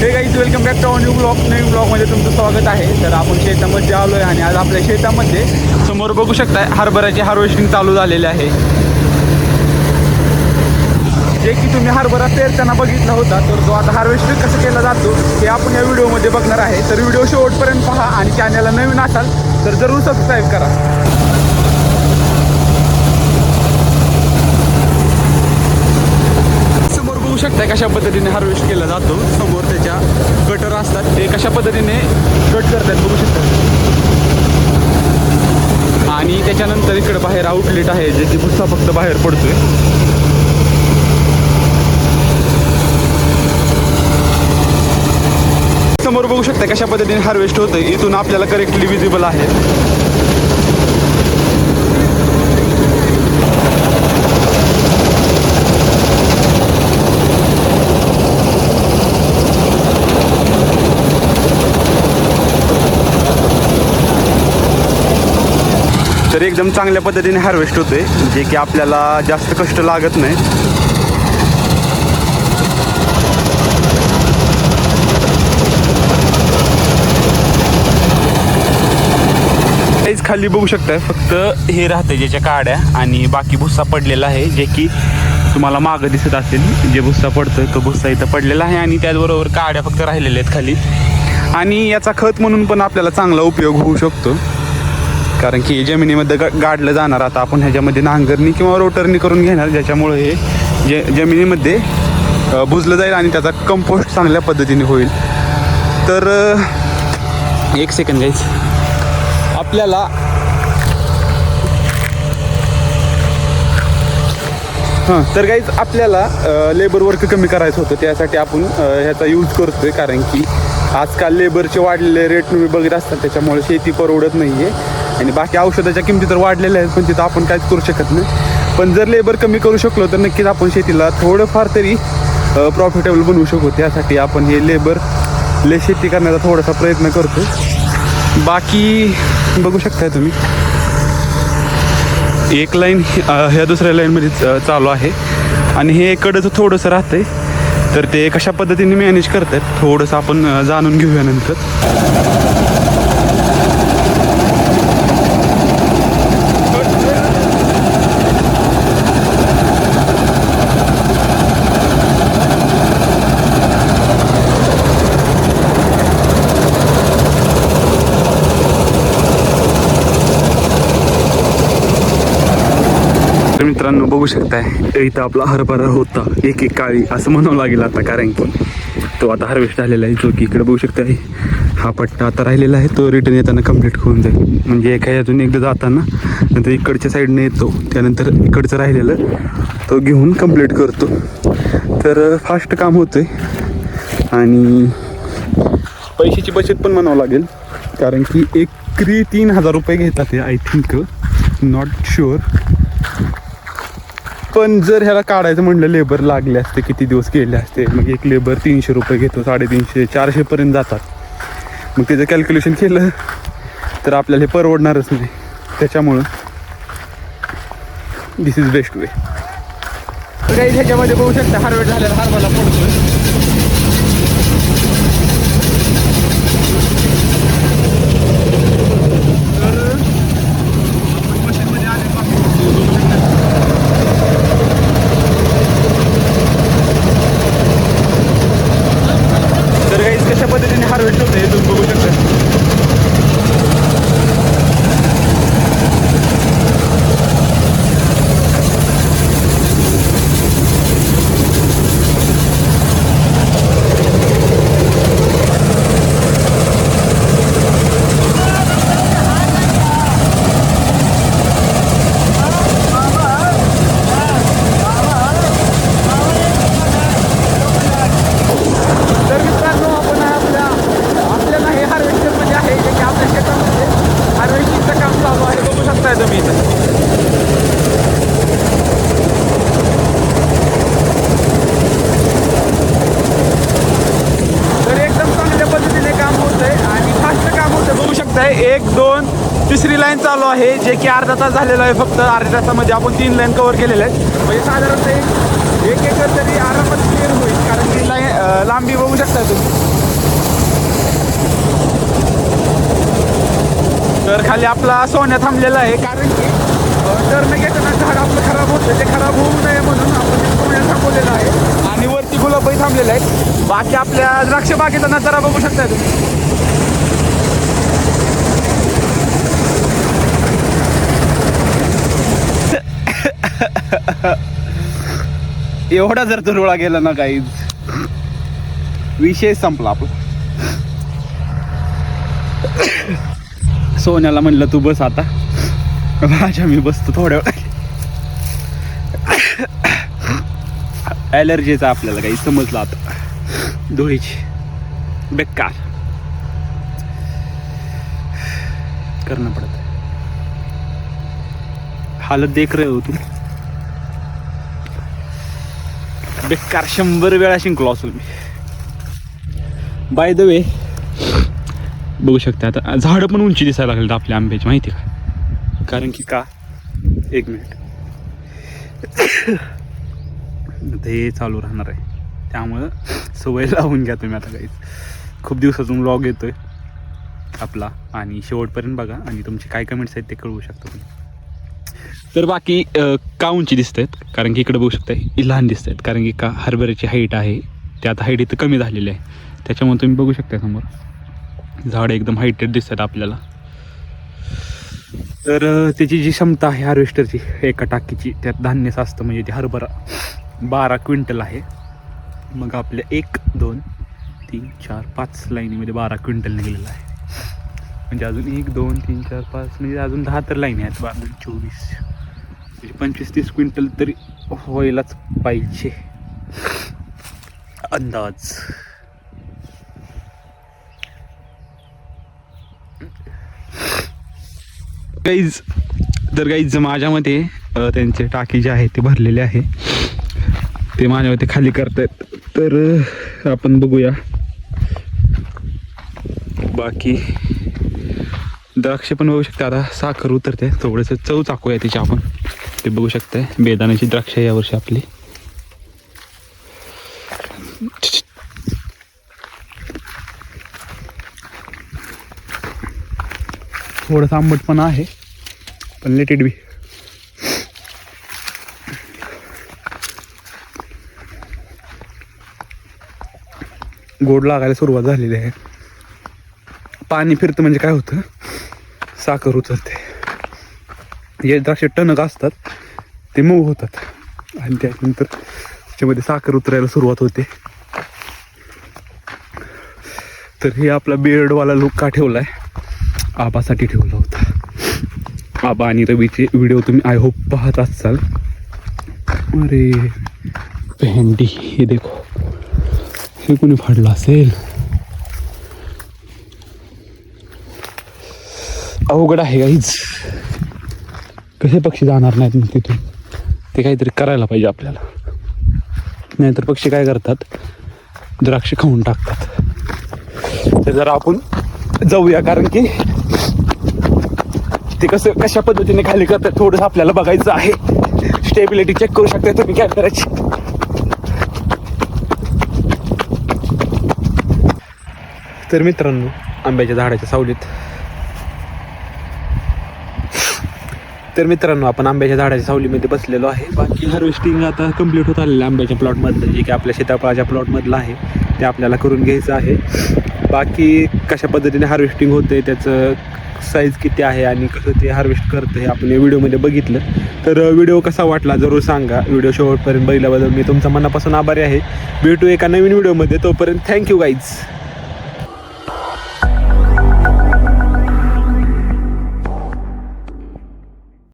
हे काही welcome back to new blog new ब्लॉगमध्ये तुमचं स्वागत आहे. तर आपण शेतामध्ये आलो आहे आणि आज आपल्या शेतामध्ये समोर बघू शकताय हरभऱ्याची हार्वेस्टिंग चालू झालेले आहे. जे की तुम्ही हरभरा पेरताना बघितला होता तर तो आता हार्वेस्टिंग कसं केला जातो हे आपण या व्हिडिओमध्ये बघणार आहे. तर व्हिडिओ शेवटपर्यंत पहा आणि चॅनलला नवीन असाल तर जरूर सबस्क्राईब करा समोर बघू शकता कशा पद्धतीने हार्वेस्ट केला जातो समोर त्याच्या कटर असतात ते कशा पद्धतीने कट करतात बघू शकता. आणि त्याच्यानंतर इकडे बाहेर आउटलेट आहे जे की भुस्सा फक्त बाहेर पडतोय. समोर बघू शकता कशा पद्धतीने हार्वेस्ट होतं इथून आपल्याला करेक्टली विजिबल आहे. तर एकदम चांगल्या पद्धतीने हार्वेस्ट होते जे की आपल्याला जास्त कष्ट लागत नाही. काहीच खाली बघू शकताय फक्त हे राहते ज्याच्या काड्या आणि बाकी भुस्सा पडलेला आहे जे की तुम्हाला मागं दिसत असेल. जे भुस्सा पडतोय तो भुस्सा इथं पडलेला आहे आणि त्याचबरोबर काड्या फक्त राहिलेल्या आहेत खाली. आणि याचा खत म्हणून पण आपल्याला चांगला उपयोग होऊ शकतो. कारण की जमिनीमध्ये गा गाडलं जाणार आता. आपण ह्याच्यामध्ये नांगरणी किंवा रोटरनी करून घेणार ज्याच्यामुळे हे जे जमिनीमध्ये भुजलं बुजलं जाईल आणि त्याचा कंपोस्ट चांगल्या पद्धतीने होईल. तर एक सेकंड गाईज आपल्याला हां तर काहीच आपल्याला लेबर वर्क कमी करायचं होतं. त्यासाठी आपण ह्याचा यूज करतोय. कारण की आजकाल लेबरचे वाढलेले रेट तुम्ही बघत असतात त्याच्यामुळे शेती परवडत नाही आहे आणि बाकी औषधाच्या किमती तर वाढलेल्या आहेत पण तिथं आपण काहीच करू शकत नाही. पण जर लेबर कमी करू शकलो तर नक्कीच आपण शेतीला थोडंफार तरी प्रॉफिटेबल बनवू शकू. त्यासाठी आपण हे लेबर ले शेती करण्याचा थोडासा प्रयत्न करतो बाकी बघू शकताय तुम्ही. एक लाईन ह्या दुसऱ्या लाईनमध्ये चालू आहे. आणि हे कडचं थोडंसं राहतंय. तर ते कशा पद्धतीने मॅनेज करतात थोडंसं आपण जाणून घेऊया नंतर. तर मित्रांनो बघू शकताय इथं आपला हरभरा होता एक एक काळी असं म्हणावं लागेल आता कारण की तो आता हार्वेस्ट झालेला आहे जो की इकडे बघू शकताय हा पट्टा आता राहिलेला आहे तो रिटर्न येताना कंप्लीट होऊन जाईल. म्हणजे एका अजून एकदा जाताना नंतर इकडच्या साईडने येतो त्यानंतर इकडचं राहिलेलं तो घेऊन कंप्लीट करतो. तर फास्ट काम होतंय. आणि पैशाची बचत पण म्हणावं लागेल कारण की एकरी तीन हजार रुपये घेतात ते आय थिंक नॉट शुअर पण जर ह्याला काढायचं म्हणलं लेबर लागले असते किती दिवस गेले असते मग एक लेबर तीनशे रुपये घेतो साडेतीनशे चारशेपर्यंत जातात. मग त्याचं कॅल्क्युलेशन केलं तर आपल्याला हे परवडणारच नाही. त्याच्यामुळं दिस इज बेस्ट वे काही ह्याच्यामध्ये बघू शकता हार्वेट झालेला हार्बाला पडतोय. तिसरी लाईन चालू आहे जे की अर्धा तास झालेला आहे फक्त अर्ध्या तासामध्ये आपण तीन लाईन कवर केलेल्या आहेत. म्हणजे साधारणतः एक एकर तरी आरामात क्लिअर होईल कारण की लाईन लांबी बघू शकता तुम्ही. तर खाली आपला सोन्या थांबलेला आहे कारण की टर्न घेताना झाड आपलं खराब होतं ते खराब होऊ नये म्हणून आपण सोन्या थांबवलेला आहे. आणि वरती गुलाबही थांबलेला आहे बाकी आपल्या द्राक्ष बागेचा नजारा बघू शकता तुम्ही. एवढा जर तुरुळा गेला ना काही विषय संपला आपला. सोन्याला म्हणलं तू बस आता. माझ्या मी बसतो थोड्या वेळ ॲलर्जीचा आपल्याला काही समजलं आता. धुळीची. बेकार. करणं पडत. हालत देख रहे हो तू. बेकार शंभर वेळा शिंकलो असेल मी. बाय द वे बघू शकता आता झाडं पण उंची दिसायला लागली आपल्या आंब्याची माहिती आहे का? कारण की का? एक मिनिट ते चालू राहणार आहे. त्यामुळं सवय लावून घ्या तुम्ही आता काहीच खूप दिवसातून व्लॉग येतोय आपला आणि शेवटपर्यंत बघा आणि तुमचे काय कमेंट्स आहेत ते कळवू शकता तुम्ही. तर बाकी का उंची दिसत आहेत कारण की इकडे बघू शकता ही लहान दिसत आहेत कारण की का हरभऱ्याची हाईट आहे ते आता हाईट इथं कमी झालेली आहे. त्याच्यामुळे तुम्ही बघू शकता समोर. झाड एकदम हायटेड दिसतात आपल्याला. तर त्याची जी क्षमता आहे हार्वेस्टरची एका टाकीची त्यात धान्य साचतं म्हणजे ते हरभरा बारा क्विंटल आहे. मग आपल्या एक दोन तीन चार पाच लाईनीमध्ये बारा क्विंटल निघलेलं आहे. म्हणजे अजून एक दोन तीन चार पाच म्हणजे अजून दहा तर लाईनी आहेत. बारा चोवीस. पंचवीस तीस क्विंटल तरी व्हायलाच पाहिजे. अंदाज. गाईज तर गाईज माझ्या मते त्यांचे टाकी जे आहे ते भरलेले आहे. ते माझ्या मते खाली करतायत. तर आपण बघूया. बाकी द्राक्ष पण बघू शकता. आता साखर उतरते. थोडंसं चव चाकूया त्याची आपण. ते बघू शकताय. बेदाण्याची द्राक्ष या यावर्षी आपली. थोडंसं आंबट पण आहे. पण लेट बी. गोड लागायला सुरुवात झालेली आहे. पाणी फिरतं म्हणजे काय होतं? साखर उतरते. हे द्राक्ष टणक असतात ते मऊ होतात. आणि त्यानंतर त्याच्यामध्ये साखर उतरायला सुरुवात होते. तर हे आपला बेर्डवाला लुक का ठेवला आहे आबासाठी ठेवला होता. आबा आणि रवीचे व्हिडिओ तुम्ही आय होप पाहत असाल. अरे भेंडी हे देखो. हे कोणी फाडलं असेल? अवघड आहे काहीच कसे पक्षी जाणार नाहीत मग तिथून? ते काहीतरी करायला पाहिजे आपल्याला. नाहीतर पक्षी काय करतात? द्राक्ष खाऊन टाकतात. तर जरा आपण जाऊया कारण की ते कसं कशा पद्धतीने खाली करतात थोडंसं आपल्याला बघायचं आहे. स्टेबिलिटी चेक करू शकता तुम्ही काय करायची तर मित्रांनो आंब्याच्या झाडाच्या सावलीत तर मित्रांनो आपण आंब्याच्या झाडाच्या सावलीमध्ये बसलेलो आहे. बाकी हार्वेस्टिंग आता कंप्लीट होत आलेलं आहे आंब्याच्या प्लॉटमधलं जे की आपल्या सीताफळाच्या प्लॉटमधलं आहे ते आपल्याला करून घ्यायचं आहे. बाकी कशा पद्धतीने हार्वेस्टिंग होते त्याचं साईज किती आहे आणि कसं ते हार्वेस्ट करतं हे आपण या व्हिडिओमध्ये बघितलं. तर व्हिडिओ कसा वाटला जरूर सांगा. व्हिडिओ शेवटपर्यंत बघितल्याबद्दल मी तुमचा मनापासून आभारी आहे. भेटू एका नवीन व्हिडिओमध्ये तोपर्यंत थँक्यू गाईज